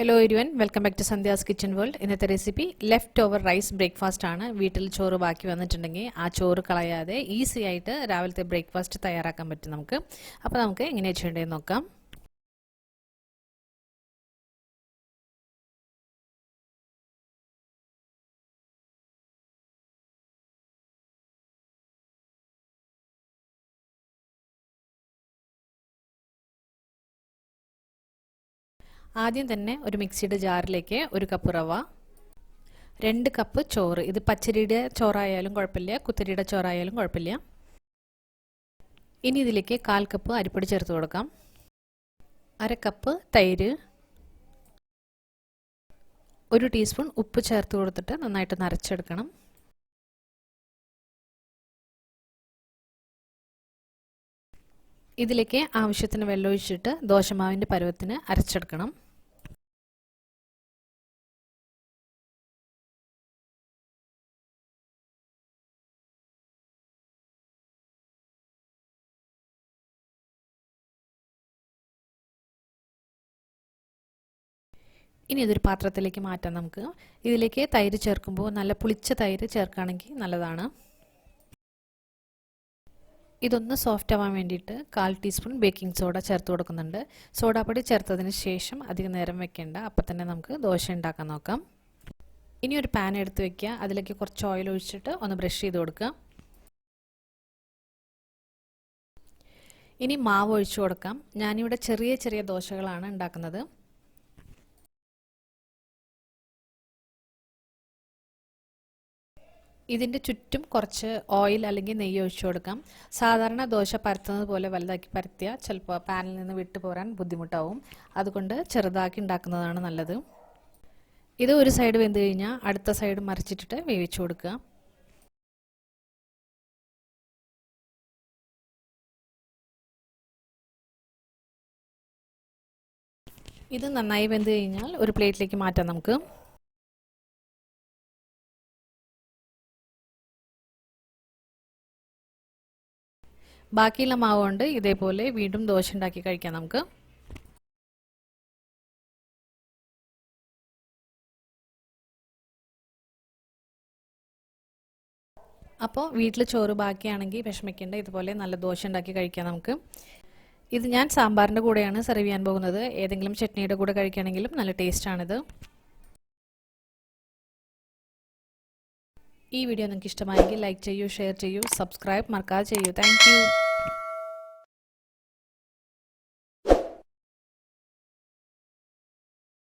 Hello everyone welcome back to Sandhya's kitchen world ഇന്നത്തെ recipe left over rice breakfast ആണ്. വീട്ടിൽ ചോറ് ബാക്കി വന്നിട്ടുണ്ടെങ്കിൽ ആ ചോറ് കളയാതെ ഈസി ആയിട്ട് രാവിലത്തെ ബ്രേക്ക്ഫാസ്റ്റ് തയ്യാറാക്കാൻ പറ്റും നമുക്ക്. അപ്പോൾ നമുക്ക് എങ്ങനെയാണ് ചെയ്യേണ്ടതെന്ന് നോക്കാം. ആദ്യം തന്നെ ഒരു മിക്സിയുടെ ജാറിലേക്ക് ഒരു കപ്പ് റവ രണ്ട് കപ്പ് ചോറ്. ഇത് പച്ചരിയുടെ ചോറായാലും കുഴപ്പമില്ല കുത്തരിയുടെ ചോറായാലും കുഴപ്പമില്ല. ഇനി ഇതിലേക്ക് കാൽ കപ്പ് അരിപ്പൊടി ചേർത്ത് കൊടുക്കാം. അര കപ്പ് തൈര് ഒരു ടീസ്പൂൺ ഉപ്പ് ചേർത്ത് കൊടുത്തിട്ട് നന്നായിട്ട് നരച്ചെടുക്കണം. ഇതിലേക്ക് ആവശ്യത്തിന് വെള്ളമൊഴിച്ചിട്ട് ദോശമാവിന്റെ പരുവത്തിന് അരച്ചെടുക്കണം. ഇനി ഇതൊരു പാത്രത്തിലേക്ക് മാറ്റാം നമുക്ക്. ഇതിലേക്ക് തൈര് ചേർക്കുമ്പോൾ നല്ല പുളിച്ച തൈര് ചേർക്കുകയാണെങ്കിൽ നല്ലതാണ്. ഇതൊന്ന് സോഫ്റ്റ് ആവാൻ വേണ്ടിയിട്ട് കാൽ ടീസ്പൂൺ ബേക്കിംഗ് സോഡ ചേർത്ത് കൊടുക്കുന്നുണ്ട്. സോഡാപ്പൊടി ചേർത്തതിന് ശേഷം അധികം നേരം വെക്കേണ്ട. അപ്പം തന്നെ നമുക്ക് ദോശ ഉണ്ടാക്കാൻ നോക്കാം. ഇനി ഒരു പാൻ എടുത്ത് വെക്കുക. അതിലേക്ക് കുറച്ച് ഓയിൽ ഒഴിച്ചിട്ട് ഒന്ന് ബ്രഷ് ചെയ്ത് കൊടുക്കുക. ഇനി മാവ് ഒഴിച്ചു കൊടുക്കാം. ഞാനിവിടെ ചെറിയ ചെറിയ ദോശകളാണ് ഉണ്ടാക്കുന്നത്. ഇതിന്റെ ചുറ്റും കുറച്ച് ഓയിൽ അല്ലെങ്കിൽ നെയ്യ് ഒഴിച്ചു കൊടുക്കാം. സാധാരണ ദോശ പരത്തുന്നത് പോലെ വലുതാക്കി പരത്തിയാൽ ചിലപ്പോൾ പാനിൽ നിന്ന് വിട്ടു പോരാൻ ബുദ്ധിമുട്ടാവും. അതുകൊണ്ട് ചെറുതാക്കി ഉണ്ടാക്കുന്നതാണ് നല്ലത്. ഇത് ഒരു സൈഡ് വെന്ത് കഴിഞ്ഞാൽ അടുത്ത സൈഡ് മറിച്ചിട്ടിട്ട് വേവിച്ചു കൊടുക്കുക. ഇത് നന്നായി വെന്ത് കഴിഞ്ഞാൽ ഒരു പ്ലേറ്റിലേക്ക് മാറ്റാം നമുക്ക്. ബാക്കിയുള്ള മാവ് കൊണ്ട് ഇതേപോലെ വീണ്ടും ദോശ ഉണ്ടാക്കി കഴിക്കാം നമുക്ക്. അപ്പോൾ വീട്ടിൽ ചോറ് ബാക്കിയാണെങ്കിൽ വിഷമിക്കേണ്ട ഇതുപോലെ നല്ല ദോശ ഉണ്ടാക്കി കഴിക്കാം നമുക്ക്. ഇത് ഞാൻ സാമ്പാറിന്റെ കൂടെയാണ് സെർവ് ചെയ്യാൻ പോകുന്നത്. ഏതെങ്കിലും ചട്നിയുടെ കൂടെ കഴിക്കുകയാണെങ്കിലും നല്ല ടേസ്റ്റാണിത്. ഈ വീഡിയോ നിങ്ങൾക്ക് ഇഷ്ടമായെങ്കിൽ ലൈക്ക് ചെയ്യൂ ഷെയർ ചെയ്യൂ സബ്സ്ക്രൈബ് മറക്കാതെ ചെയ്യൂ താങ്ക്